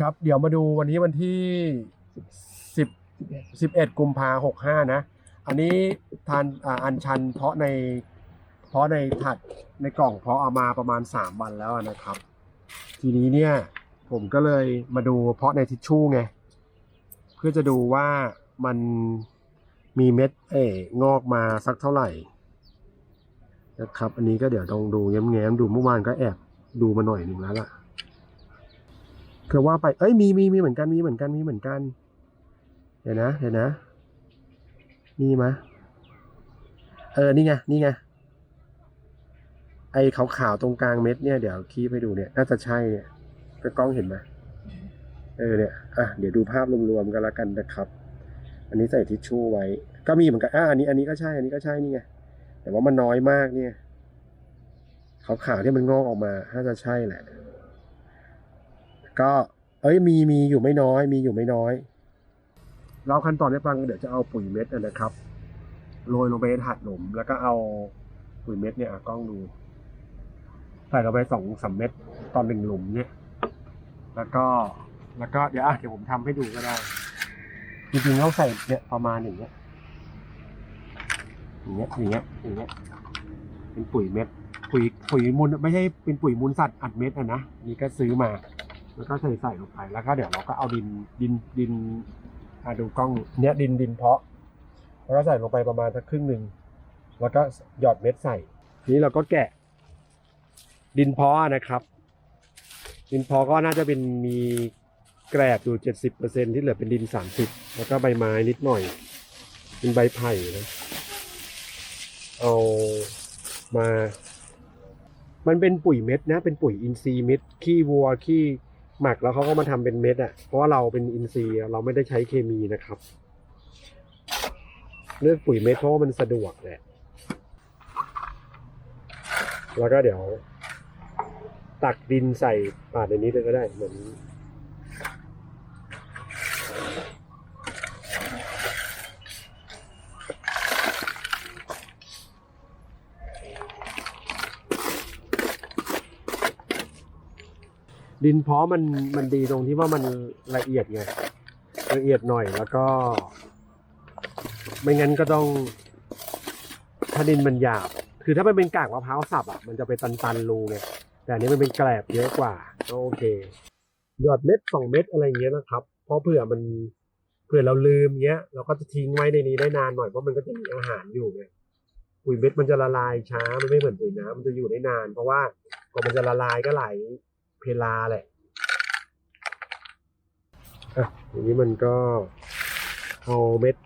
ครับ เดี๋ยวมาดูวันนี้วันที่สิบสิบเอ็ดกุมภาหกห้านะ อันนี้ทานอันชันเพาะในเพาะในถัดในกล่องเพาะเอามาประมาณสามวันแล้วนะครับ ทีนี้เนี่ยผมก็เลยมาดูเพาะในทิชชู่ไง เพื่อจะดูว่ามันมีเม็ดเอ๋งอกมาสักเท่าไหร่นะครับ อันนี้ก็เดี๋ยวต้องดูแง้มๆดูเมื่อวานก็แอบดูมาหน่อยหนึ่งแล้วล่ะ คือว่าไป เอ้ยมีมีมีเหมือนกันมีเหมือนกันมีเหมือนกัน เดี๋ยวนะเดี๋ยวนะมีมะเออนี่ไงนี่ไงไอ้ขาวๆตรงกลางเม็ดเนี่ยเดี๋ยวคีบให้ดูเนี่ยน่าจะใช่เนี่ยก็กล้องเห็นไหมเออเนี่ยอะเดี๋ยวดูภาพรวมๆกันละกันนะครับ อันนี้ใส่ทิชชู่ไว้ ก็มีเหมือนกันอะอันนี้อันนี้ก็ใช่อันนี้ก็ใช่นี่ไงแต่ว่ามันน้อยมากเนี่ยขาวๆที่มันงอกออกมาน่าจะใช่แหละ ก็เอ้ยมีมีอยู่ไม่น้อย มีอยู่ไม่น้อย เราขั้นตอนให้ฟังเดี๋ยวจะเอาปุ๋ยเม็ดนะนะครับโรยลงไปในถาดหลุม แล้วก็เอาปุ๋ยเม็ดเนี่ยกล้องดูใส่ลงไปสองสามเม็ดตอนหนึ่งหลุมเนี่ย แล้วก็แล้วก็เดี๋ยวอะเดี๋ยวผมทำให้ดูก็ได้ จริงๆเราใส่เนี่ยประมาณอย่างเงี้ยอย่างเงี้ยอย่างเงี้ยอย่างเงี้ยเป็นปุ๋ยเม็ดปุ๋ยปุ๋ยมูลไม่ใช่เป็นปุ๋ยมูลสัตว์อัดเม็ดอะนะนี่ก็ซื้อมา แล้วก็ใส่ใส่ลงไปแล้วก็เดี๋ยวเราก็เอาดินดินดินอะดูกล้องเนี้ยดินดินเพาะ แล้วก็ใส่ลงไปประมาณสักครึ่งหนึ่งแล้วก็หยอดเม็ดใส่ ทีนี้เราก็แกะ ดินเพาะนะครับ ดินเพาะก็น่าจะเป็นมีแกรบอยู่เจ็ดสิบเปอร์เซ็นที่เหลือเป็นดินสามสิบแล้วก็ใบไม้นิดหน่อย เป็นใบไผ่นะเอามา มันเป็นปุ๋ยเม็ดนะ เป็นปุ๋ยอินทรีย์เม็ดขี้วัวขี้ หมักแล้วเขาก็มาทำเป็นเม็ดอะ เพราะว่าเราเป็นอินทรีย์เราไม่ได้ใช้เคมีนะครับเลือกปุ๋ยเม็ดเพราะว่ามันสะดวกแหละ แล้วก็เดี๋ยว ตักดินใส่ปาดในนี้เลยก็ได้เหมือน ดินเพาะมันมันดีตรงที่ว่ามันละเอียดไงละเอียดหน่อยแล้วก็ ไม่งั้นก็ต้องถ้าดินมันหยาบ คือถ้ามันเป็นกากมะพร้าวสับอะมันจะไปตันๆรูไงแต่อันนี้มันเป็นแกลบเยอะกว่าก็โอเค หยอดเม็ดสองเม็ดอะไรเงี้ยนะครับ เพราะเผื่อมันเผื่อเราลืมเงี้ย เราก็จะทิ้งไว้ในนี้ได้นานหน่อยเพราะมันก็จะมีอาหารอยู่ไงปุ๋ยเม็ดมันจะละลายช้ามันไม่เหมือนปุ๋ยน้ำมันจะอยู่ได้นาน เพราะว่าพอมันจะละลายก็หลาย เพลาแหละอะอย่างนี้มันก็เอาเม็ด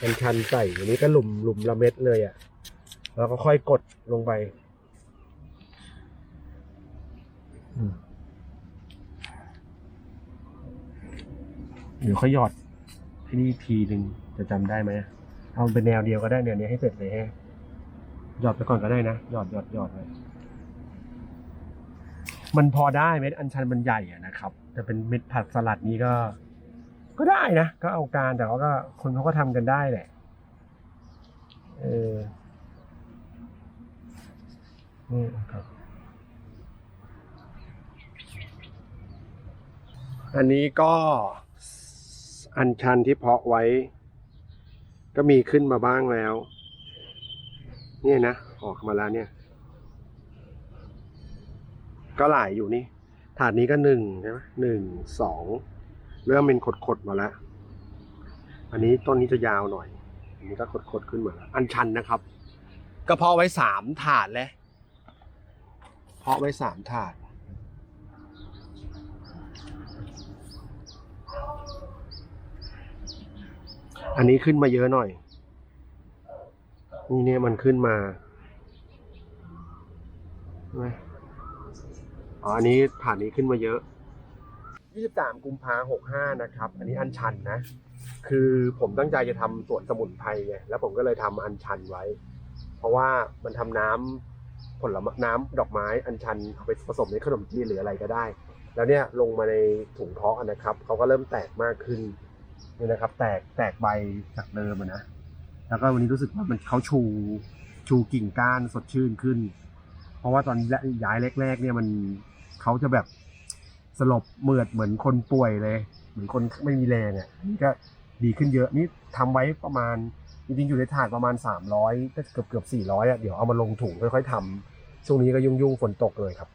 กันชันใส่อย่างนี้ก็หลุมหลุมละเม็ดเลยอะ แล้วก็ค่อยกดลงไปอืมเดี๋ยวค่อยหยอดที่นี่ทีหนึ่งจะจำได้ไหมเอาเป็นแนวเดียวก็ได้แนวนี้ให้เสร็จเลยฮะหยอดไปก่อนก็ได้นะ หยอดหยอดหยอดเลย มันพอได้เม็ดอัญชันมันใหญ่อะนะครับ แต่เป็นเม็ดผักสลัดนี้ก็ ก็ได้นะ ก็เอาการแต่ว่าก็คนเขาก็ทำกันได้แหละ เออนี่ครับ อันนี้ก็อัญชันที่เพาะไว้ ก็มีขึ้นมาบ้างแล้ว เนี่ยนะ ออกมาแล้วเนี่ย ก็หลายอยู่นี่ ถาดนี้ก็หนึ่งใช่ไหมหนึ่งสองเริ่มเป็นขดๆมาแล้ว อันนี้ต้นนี้จะยาวหน่อย อันนี้ก็ขดๆขึ้นมาแล้ว อันชันนะครับก็เพาะไว้สามถาดเลยเพาะไว้สามถาด อันนี้ขึ้นมาเยอะหน่อย นี่เนี่ยมันขึ้นมาใช่ไหม อ๋ออันนี้ผ่านนี้ขึ้นมาเยอะ 23 กุมภา65นะครับ อันนี้อันชันนะ คือผมตั้งใจจะทำสวนสมุนไพรไง แล้วผมก็เลยทำอันชันไว้ เพราะว่ามันทำน้ำผลไม้น้ำดอกไม้อันชันเอาไปผสมในขนมจีนหรืออะไรก็ได้ แล้วเนี่ยลงมาในถุงเพาะนะครับ เขาก็เริ่มแตกมากขึ้นนี่นะครับ แตกแตกใบจากเดิมอะนะ แล้วก็วันนี้รู้สึกว่ามันเขาชูชูกิ่งก้านสดชื่นขึ้น เพราะว่าตอนย้ายแรกๆเนี่ยมันเขาจะแบบสลบเหมือดเหมือนคนป่วยเลย เหมือนคนไม่มีแรงอะนี่ก็ดีขึ้นเยอะนี่ทำไว้ประมาณจริงๆอยู่ในถาดประมาณ 300ก็เกือบเกือบ400อะเดี๋ยวเอามาลงถุงค่อยๆทำช่วงนี้ก็ยุ่งๆฝนตกเลยครับ